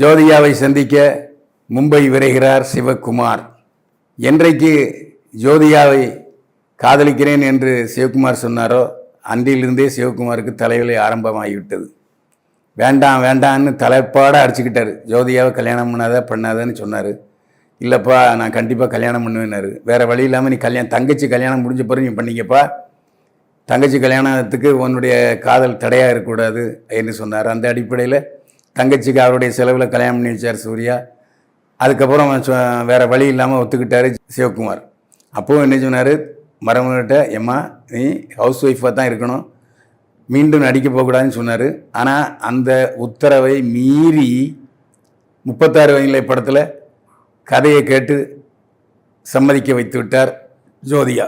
ஜோதியாவை சந்திக்க மும்பை விரைகிறார் சிவகுமார். என்றைக்கு ஜோதியாவை காதலிக்கிறேன் என்று சிவகுமார் சொன்னாரோ அன்றிலிருந்தே சிவகுமாருக்கு தலைவலி ஆரம்பமாகிவிட்டது. வேண்டாம் வேண்டான்னு தலைப்பாட அடிச்சுக்கிட்டார். ஜோதியாவை கல்யாணம் பண்ணாத பண்ணாதன்னு சொன்னார். இல்லைப்பா நான் கண்டிப்பாக கல்யாணம் பண்ணுவேன்னாரு. வேறு வழி இல்லாமல் நீ கல்யாணம் தங்கச்சி கல்யாணம் முடிஞ்ச பிறகு நீ பண்ணிக்கப்பா. தங்கச்சி கல்யாணத்துக்கு உன்னுடைய காதல் தடையாக இருக்கக்கூடாது என்று சொன்னார். அந்த அடிப்படையில் தங்கச்சிக்கு அவருடைய செலவில் கல்யாணம் பண்ணி வச்சார் சூர்யா. அதுக்கப்புறம் வேறு வழி இல்லாமல் ஒத்துக்கிட்டார் சிவகுமார். அப்போவும் என்ன சொன்னார்? மரமகிட்ட எம்மா நீ ஹவுஸ் ஒய்ஃபாக தான் இருக்கணும். மீண்டும் நடிக்க போகக்கூடாதுன்னு சொன்னார். ஆனால் அந்த உத்தரவை மீறி முப்பத்தாறு வயநிலை படத்தில் கதையை கேட்டு சம்மதிக்க வைத்து விட்டார் ஜோதியா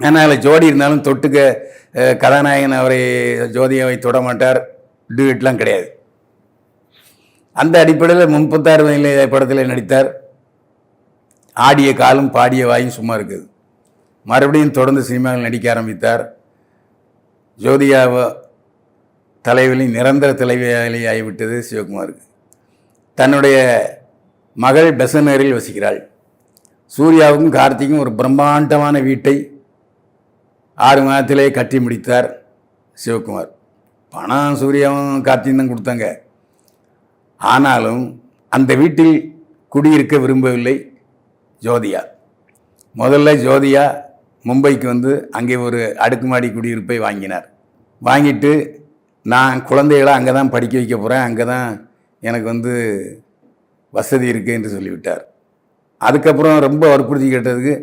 அதனால் ஜோடி இருந்தாலும் தொட்டுக்க கதாநாயகன் அவரை ஜோதியாவை தொட மாட்டார். டூயட்லாம் கிடையாது. அந்த அடிப்படையில் முப்பத்தாறு வயநிலை படத்தில் நடித்தார். ஆடிய காலும் பாடிய வாயும் சும்மா இருக்குது. மறுபடியும் தொடர்ந்து சினிமாவில் நடிக்க ஆரம்பித்தார். ஜோதியாவை தலைவலி நிரந்தர தலைவலி ஆகிவிட்டது சிவகுமாருக்கு தன்னுடைய மகள் பெசனரில் வசிக்கிறாள். சூர்யாவுக்கும் கார்த்திக்கும் ஒரு பிரம்மாண்டமான வீட்டை ஆறு மாதத்திலே கட்டி முடித்தார் சிவகுமார். பணம் சூர்யாவும் கார்த்தியும் தான் கொடுத்தாங்க. ஆனாலும் அந்த வீட்டில் குடியிருக்க விரும்பவில்லை ஜோதியா முதல்ல ஜோதியா மும்பைக்கு வந்து அங்கே ஒரு அடுக்குமாடி குடியிருப்பை வாங்கினார். வாங்கிட்டு நான் குழந்தைகளை அங்கே தான் படிக்க வைக்க போகிறேன் அங்கே தான் எனக்கு வந்து வசதி இருக்குது என்று சொல்லிவிட்டார். அதுக்கப்புறம் ரொம்ப வற்புறுத்தி கேட்டதுக்கு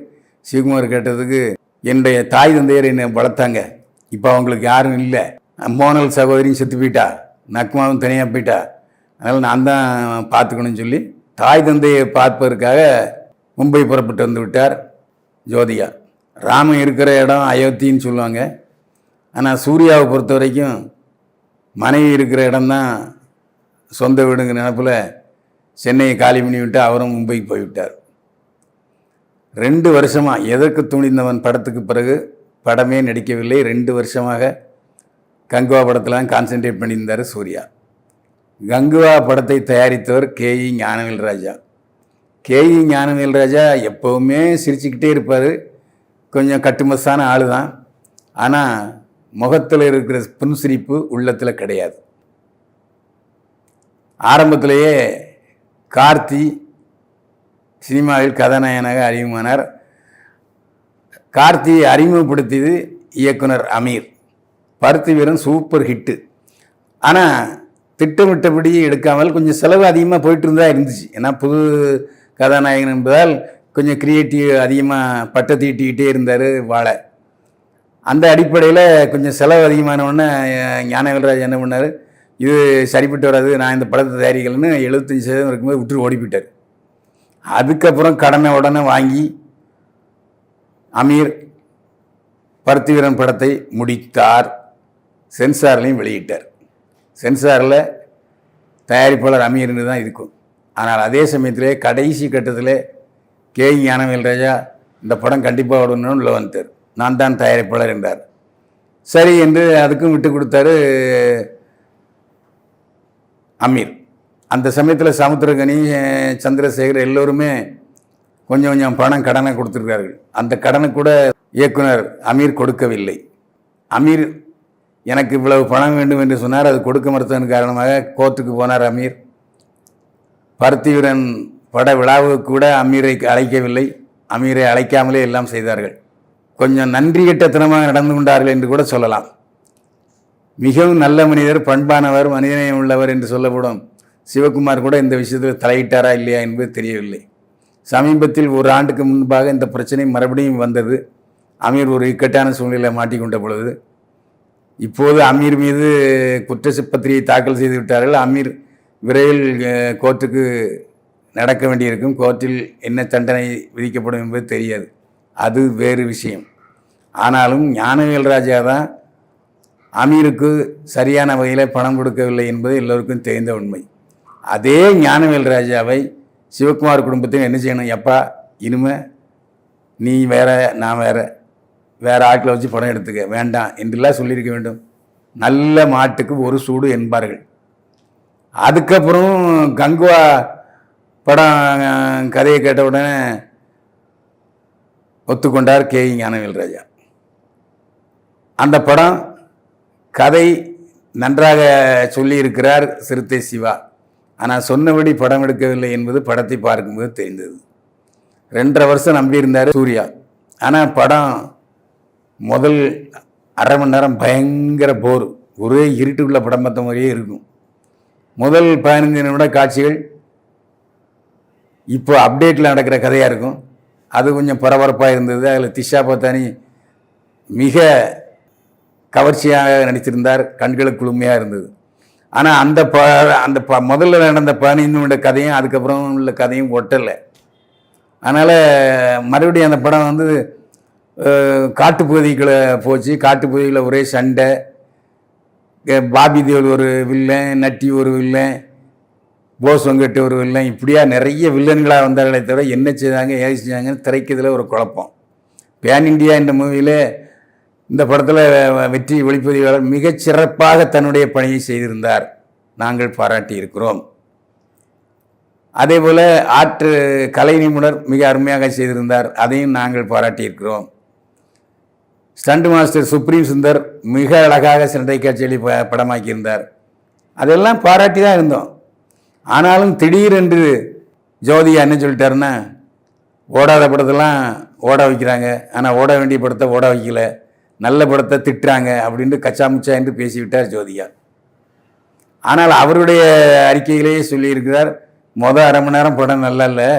சிவகுமார் கேட்டதுக்கு என்னுடைய தாய் தந்தையர் என்னை வளர்த்தாங்க. இப்போ அவங்களுக்கு யாரும் இல்லை. மோனல் சகோதரியும் செத்து போயிட்டா நக்மாவும் தனியாக போயிட்டா. அதனால் நான் தான் பார்த்துக்கணும்னு சொல்லி தாய் தந்தையை பார்ப்பதற்காக மும்பை புறப்பட்டு வந்து விட்டார் ஜோதியா ராமன் இருக்கிற இடம் அயோத்தின்னு சொல்லுவாங்க. ஆனால் சூர்யாவை பொறுத்த வரைக்கும் மனைவி இருக்கிற இடம்தான் சொந்த வீடுங்கிற நினப்பில் சென்னையை காலி பண்ணி விட்டு அவரும் மும்பைக்கு போய்விட்டார் ரெண்டு வருஷமாக எதற்கு துணிந்தவன் படத்துக்கு பிறகு படமே நடிக்கவில்லை. ரெண்டு வருஷமாக கங்குவா படத்தில் கான்சென்ட்ரேட் பண்ணியிருந்தார் சூர்யா. கங்குவா படத்தை தயாரித்தவர் கேஇ ஞானவேல் ராஜா. கேஇ ஞானவேல் ராஜா எப்போவுமே சிரிச்சுக்கிட்டே இருப்பார். கொஞ்சம் கட்டுமஸ்தான ஆள் தான் ஆனால் முகத்தில் இருக்கிற புன்சிரிப்பு உள்ளத்தில் கிடையாது. ஆரம்பத்திலேயே கார்த்தி சினிமாவில் கதாநாயகனாக அறிமுகமானார். கார்த்தியை அறிமுகப்படுத்தியது இயக்குனர் அமீர். பருத்தி வீரன் சூப்பர் ஹிட்டு ஆனால் திட்டமிட்டபடி எடுக்காமல் கொஞ்சம் செலவு அதிகமாக போயிட்டு இருந்தா இருந்துச்சு. ஏன்னா புது கதாநாயகன் என்பதால் கொஞ்சம் கிரியேட்டிவ் அதிகமாக பட்டை தீட்டிக்கிட்டே இருந்தார் வாழை. அந்த அடிப்படையில் கொஞ்சம் செலவு அதிகமானவுடனே ஞானவேல்ராஜ் என்ன பண்ணார்? இது சரிப்பட்டு வராது நான் இந்த படத்தை தயாரிக்கலன்னு எழுபத்தஞ்சி சதவீதம் இருக்கும்போது விட்டு ஓடிப்பிட்டார் அதுக்கப்புறம் கடனை உடனே வாங்கி அமீர் பருத்தி வீரன் படத்தை முடித்தார். சென்சார்லையும் வெளியிட்டார். சென்சாரில் தயாரிப்பாளர் அமீர்னு தான் இருக்கும். ஆனால் அதே சமயத்திலே கடைசி கட்டத்தில் கே ஞானவேல் ராஜா இந்த படம் கண்டிப்பாக விடணும்னு உள்ள வந்துட்டார். நான் தான் தயாரிப்பாளர் என்றார். சரி என்று அதுக்கும் விட்டு கொடுத்தாரு அமீர். அந்த சமயத்தில் சமுத்திரகனி சந்திரசேகர் எல்லோருமே கொஞ்சம் கொஞ்சம் பணம் கடனை கொடுத்துருக்கார்கள் அந்த கடனை கூட இயக்குனர் அமீர் கொடுக்கவில்லை. அமீர் எனக்கு இவ்வளவு பணம் வேண்டும் என்று சொன்னார் அது கொடுக்க மறுத்ததன் காரணமாக கோர்ட்டுக்கு போனார் அமீர். பருத்திவீரன் பட விழாவுக்கு கூட அமீரை அழைக்கவில்லை. அமீரை அழைக்காமலே எல்லாம் செய்தார்கள். கொஞ்சம் நன்றி கெட்டத்தனமாக நடந்து கொண்டார்கள் என்று கூட சொல்லலாம். மிகவும் நல்ல மனிதர் பண்பானவர் மனிதநேயம் உள்ளவர் என்று சொல்லப்படும் சிவகுமார் கூட இந்த விஷயத்தில் தலையிட்டாரா இல்லையா என்பது தெரியவில்லை. சமீபத்தில் ஒரு ஆண்டுக்கு முன்பாக இந்த பிரச்சனை மறுபடியும் வந்தது. அமீர் ஒரு இக்கட்டான சூழ்நிலை மாட்டிக்கொண்ட பொழுது இப்போது அமீர் மீது குற்ற தாக்கல் செய்து விட்டார்கள். அமீர் விரைவில் கோர்ட்டுக்கு நடக்க வேண்டியிருக்கும். கோர்ட்டில் என்ன தண்டனை விதிக்கப்படும் என்பது தெரியாது. அது வேறு விஷயம். ஆனாலும் ஞானவேல் ராஜா தான் அமீருக்கு சரியான வகையில் பணம் கொடுக்கவில்லை என்பது எல்லோருக்கும் தெரிந்த உண்மை. அதே ஞானவேல் ராஜாவை சிவகுமார் குடும்பத்தையும் என்ன செய்யணும்? எப்பா இனிமே நீ வேற நான் வேற. வேறு ஆட்களை வச்சு படம் எடுத்துக்க வேண்டாம் என்றெல்லாம் சொல்லியிருக்க வேண்டும். நல்ல மாட்டுக்கு ஒரு சூடு என்பார்கள். அதுக்கப்புறம் கங்குவா படம் கதையை கேட்ட உடனே ஒத்துக்கொண்டார் கே. ஞானவேல் ராஜா. அந்த படம் கதை நன்றாக சொல்லியிருக்கிறார் சிறுத்தை சிவா. ஆனால் சொன்னபடி படம் எடுக்கவில்லை என்பது படத்தை பார்க்கும்போது தெரிந்தது. ரெண்டரை வருஷம் நம்பியிருந்தார் சூர்யா. ஆனால் படம் முதல் அரை மணி நேரம் பயங்கர போர். ஒரே இருட்டுக்குள்ள படம் பார்த்த மாதிரியே இருக்கும். முதல் பதினஞ்சு நிமிட காட்சிகள் இப்போ அப்டேட்டில் நடக்கிற கதையாக இருக்கும். அது கொஞ்சம் பரபரப்பாக இருந்தது. அதில் திஷா பத்தானி மிக கவர்ச்சியாக நடித்திருந்தார். கண்களுக்கு குளுமையாக இருந்தது. ஆனால் அந்த ப அந்த ப முதல்ல நடந்த பதினைந்து நிமிட கதையும் அதுக்கப்புறம் உள்ள கதையும் ஒட்டலை. அதனால் மறுபடியும் அந்த படம் வந்து அஹ், காட்டுப்பகுதிக்குள்ளே போச்சு. காட்டுப்பகுதியில் ஒரே சண்டை. பாபி தேவல் ஒரு வில்லன் நட்டி ஒரு வில்லன் போஸ் ஒரு வில்லன். இப்படியா நிறைய வில்லன்களாக வந்தார்களே தவிர என்ன செய்தாங்க ஏது செஞ்சாங்கன்னு திரைக்கிறதுல ஒரு குழப்பம். பேன் இண்டியா என்ற மூவியில் இந்த படத்தில் வெற்றி ஒளிப்பதிவாளர் மிகச்சிறப்பாக தன்னுடைய பணியை செய்திருந்தார். நாங்கள் பாராட்டி இருக்கிறோம். அதே போல் ஆற்று கலை நிபுணர் மிக அருமையாக செய்திருந்தார். அதையும் நாங்கள் பாராட்டியிருக்கிறோம் ஸ்டண்ட் மாஸ்டர் சுப்ரீம் சுந்தர் மிக அழகாக சண்டை காட்சிகளை ப படமாக்கியிருந்தார். அதெல்லாம் பாராட்டி தான் இருந்தோம். ஆனாலும் திடீரென்று ஜோதியா என்ன சொல்லிட்டாருன்னா ஓடாத படத்தெல்லாம் ஓட வைக்கிறாங்க. ஆனால் ஓட வேண்டிய படத்தை ஓட வைக்கல. நல்ல படத்தை திட்டுறாங்க அப்படின்ட்டு கச்சாமுச்சா என்று பேசிவிட்டார் ஜோதியா ஆனால் அவருடைய அறிக்கையிலேயே சொல்லியிருக்கிறார் மொதல் அரை மணி நேரம் படம் நல்லா இல்லை.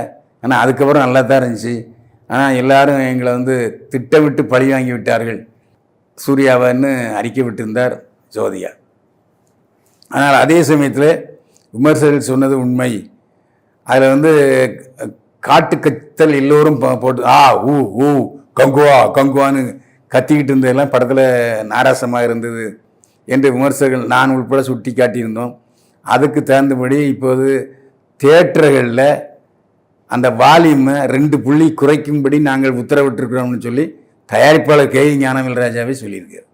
ஆனால் அதுக்கப்புறம் நல்லா தான் இருந்துச்சு. ஆனால் எல்லாரும் எங்களை வந்து திட்டமிட்டு பழி வாங்கி விட்டார்கள். சூர்யாவன்னு அறிக்கை விட்டிருந்தார் ஜோதியா ஆனால் அதே சமயத்தில் விமர்சகர்கள் சொன்னது உண்மை. அதில் வந்து காட்டு கத்தல் எல்லோரும் போட்டு ஆ ஊ ஊ கங்குவா கங்குவான்னு கத்திக்கிட்டு இருந்ததெல்லாம் படத்தில் நாராசமாக இருந்தது என்று விமர்சகர்கள் நான் உட்பட சுட்டி காட்டியிருந்தோம் அதுக்கு தகுந்தபடி இப்போது தேட்டர்களில் அந்த வால்யூமை ரெண்டு புள்ளி குறைக்கும்படி நாங்கள் உத்தரவிட்டிருக்கிறோம்னு சொல்லி தயாரிப்பாளர் கே ஞானவேல் ராஜாவே சொல்லியிருக்கார்.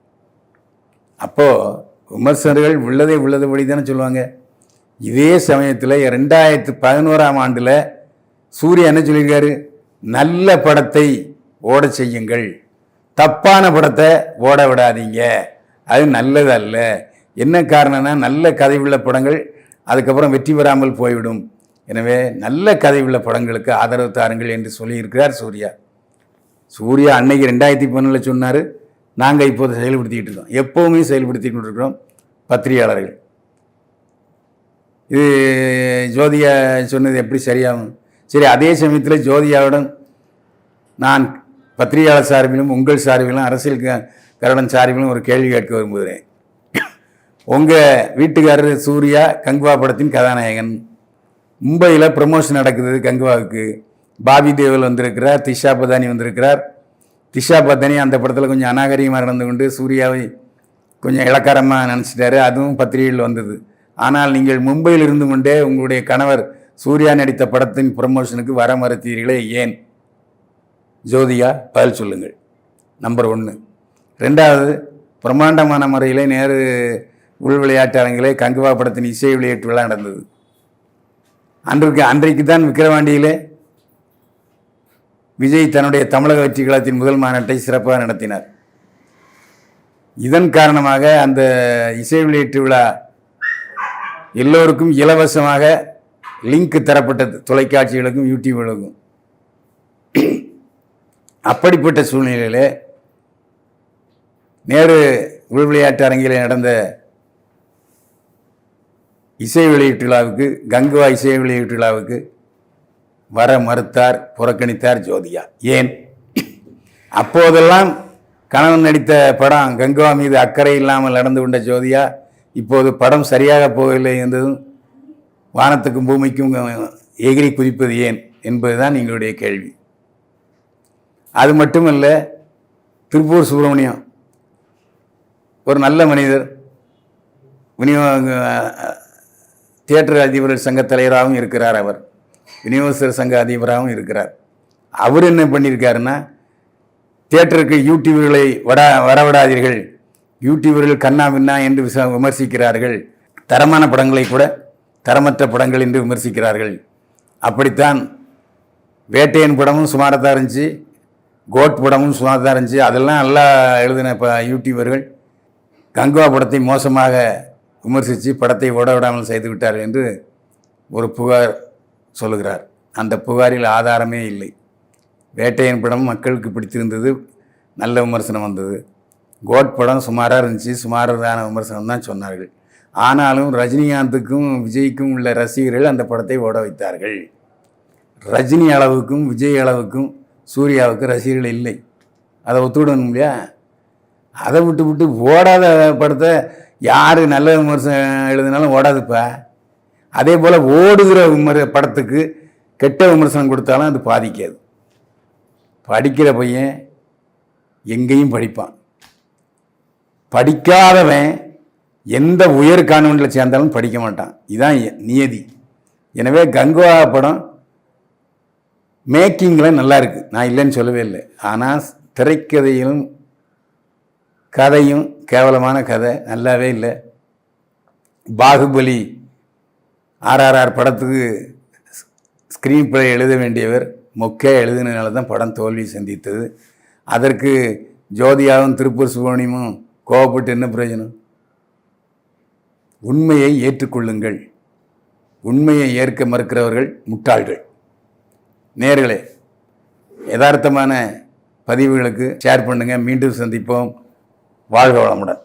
அப்போது விமர்சகர்கள் உள்ளதை உள்ளதுபடி தானே சொல்லுவாங்க. இதே சமயத்தில் ரெண்டாயிரத்து பதினோராம் ஆண்டில் சூர்யா என்ன சொல்லியிருக்காரு? நல்ல படத்தை ஓட செய்யுங்கள். தப்பான படத்தை ஓட விடாதீங்க. அது நல்லது அல்ல என்ன காரணம்னா நல்ல கதை உள்ள படங்கள் அதுக்கப்புறம் வெற்றி பெறாமல் போய்விடும். எனவே நல்ல கதை உள்ள படங்களுக்கு ஆதரவு தாருங்கள் என்று சொல்லியிருக்கிறார் சூர்யா. சூர்யா அன்னைக்கு ரெண்டாயிரத்தி பதினொன்றில் சொன்னார் நாங்கள் இப்போது செயல்படுத்திக்கிட்டு இருக்கோம். எப்போவுமே செயல்படுத்தி கொண்டிருக்கிறோம் பத்திரிகையாளர்கள். இது ஜோதியா சொன்னது எப்படி சரியாகும்? சரி அதே சமயத்தில் ஜோதியாவுடன் நான் பத்திரிகையாளர் சார்பிலும் உங்கள் சார்பிலும் அரசியல் க- கருடன் சார்பிலும் ஒரு கேள்வி கேட்க விரும்புகிறேன். உங்கள் வீட்டுக்காரர் சூர்யா கங்குவா படத்தின் கதாநாயகன். மும்பையில் ப்ரமோஷன் நடக்குது கங்குவாவுக்கு. பாபி தேவல் வந்திருக்கிறார் திஷா பதானி வந்திருக்கிறார். திஷா பதானி அந்த படத்தில் கொஞ்சம் அநாகரிகமாக நடந்து கொண்டு சூர்யாவை கொஞ்சம் இளக்காரமாக நினச்சிட்டாரு. அதுவும் பத்திரிகையில் வந்தது. ஆனால் நீங்கள் மும்பையில் இருந்து கொண்டே உங்களுடைய கணவர் சூர்யா நடித்த படத்தின் ப்ரமோஷனுக்கு வர மறுத்தீர்களே ஏன்? ஜோதியா பதில் சொல்லுங்கள். நம்பர் ஒன்று ரெண்டாவது பிரம்மாண்டமான முறையில் நேரு உள் விளையாட்டு அரங்கிலே கங்குவா படத்தின் இசை வெளியீட்டு விழா நடந்தது. அன்றைக்கு அன்றைக்கு தான் விக்கிரவாண்டியிலே விஜய் தன்னுடைய தமிழக வெற்றி கழகத்தின் முதல் மாநாட்டை சிறப்பாக நடத்தினார். இதன் காரணமாக அந்த இசை வெளியீட்டு விழா எல்லோருக்கும் இலவசமாக லிங்க் தரப்பட்டது தொலைக்காட்சிகளுக்கும் யூடியூப்களுக்கும். அப்படிப்பட்ட சூழ்நிலையிலே நேரு உள் விளையாட்டு அரங்கிலே நடந்த இசை வெளியீட்டு விழாவுக்கு கங்குவா இசை வெளியீட்டு விழாவுக்கு வர மறுத்தார் புறக்கணித்தார் ஜோதியா ஏன்? அப்போதெல்லாம் கணவன் நடித்த படம் கங்குவா மீது அக்கறை இல்லாமல் நடந்து கொண்ட ஜோதியா இப்போது படம் சரியாக போகவில்லை என்பதும் வானத்துக்கும் பூமிக்கும் எகிரி குதிப்பது ஏன் என்பதுதான் எங்களுடைய கேள்வி. அது மட்டுமல்ல திருப்பூர் சுப்பிரமணியம். ஒரு நல்ல மனிதர் விநியோக தியேட்டர் அதிபர்கள் சங்க தலைவராகவும் இருக்கிறார் அவர். விநியோகஸ்தர் சங்க அதிபராகவும் இருக்கிறார். அவர் என்ன பண்ணியிருக்காருன்னா தியேட்டருக்கு யூடியூபர்களை வட வரவிடாதீர்கள். யூடியூபர்கள் கண்ணா விண்ணா என்று விச விமர்சிக்கிறார்கள். தரமான படங்களை கூட தரமற்ற படங்கள் என்று விமர்சிக்கிறார்கள். அப்படித்தான் வேட்டையன் படமும் சுமாராக தான் இருந்துச்சு கோட் படமும் சுமாராக தான் இருந்துச்சு. அதெல்லாம் நல்லா எழுதின இப்போ யூடியூபர்கள். கங்குவா படத்தை மோசமாக விமர்சித்து படத்தை ஓட விடாமல் செய்து விட்டார் என்று ஒரு புகார் சொல்லுகிறார். அந்த புகாரில் ஆதாரமே இல்லை. வேட்டையன் படம் மக்களுக்கு பிடித்திருந்தது நல்ல விமர்சனம் வந்தது. கோட் படம் சுமாராக இருந்துச்சு சுமாரான விமர்சனம் தான் சொன்னார்கள். ஆனாலும் ரஜினிகாந்துக்கும் விஜய்க்கும் உள்ள ரசிகர்கள் அந்த படத்தை ஓட வைத்தார்கள். ரஜினி அளவுக்கும் விஜய் அளவுக்கும் சூர்யாவுக்கு ரசிகர்கள் இல்லை. அதை ஒத்துவிடணும் இல்லையா? அதை விட்டு விட்டு ஓடாத படத்தை யார் நல்ல விமர்சனம் எழுதினாலும் ஓடாதுப்பா. அதே போல் ஓடுகிற விமர் படத்துக்கு கெட்ட விமர்சனம் கொடுத்தாலும் அது பாதிக்காது. படிக்கிற பையன் எங்கேயும் படிப்பான். படிக்காதவன் எந்த உயர் கான்வெண்ட்டில் சேர்ந்தாலும் படிக்க மாட்டான். இதுதான் நியதி. எனவே கங்குவா படம் மேக்கிங்கில் நல்லா இருக்குது நான் இல்லைன்னு சொல்லவே இல்லை. ஆனால் திரைக்கதையும் கதையும் கேவலமான கதை நல்லாவே இல்லை. பாகுபலி ஆர்ஆர்ஆர் படத்துக்கு ஸ்க்ரீன் பிளே எழுத வேண்டியவர் மொக்கே எழுதினால தான் படம் தோல்வி சந்தித்தது. அதற்கு ஜோதியாவும் திருப்பூர் சுப்ரமணியமும் கோவப்பட்டு என்ன பிரயோஜனம்? உண்மையை ஏற்றுக்கொள்ளுங்கள். உண்மையை ஏற்க மறுக்கிறவர்கள் முட்டாள்கள். நேர்களே யதார்த்தமான பதிவுகளுக்கு ஷேர் பண்ணுங்கள் மீண்டும் சந்திப்போம். வாழ்க வளமுடன்.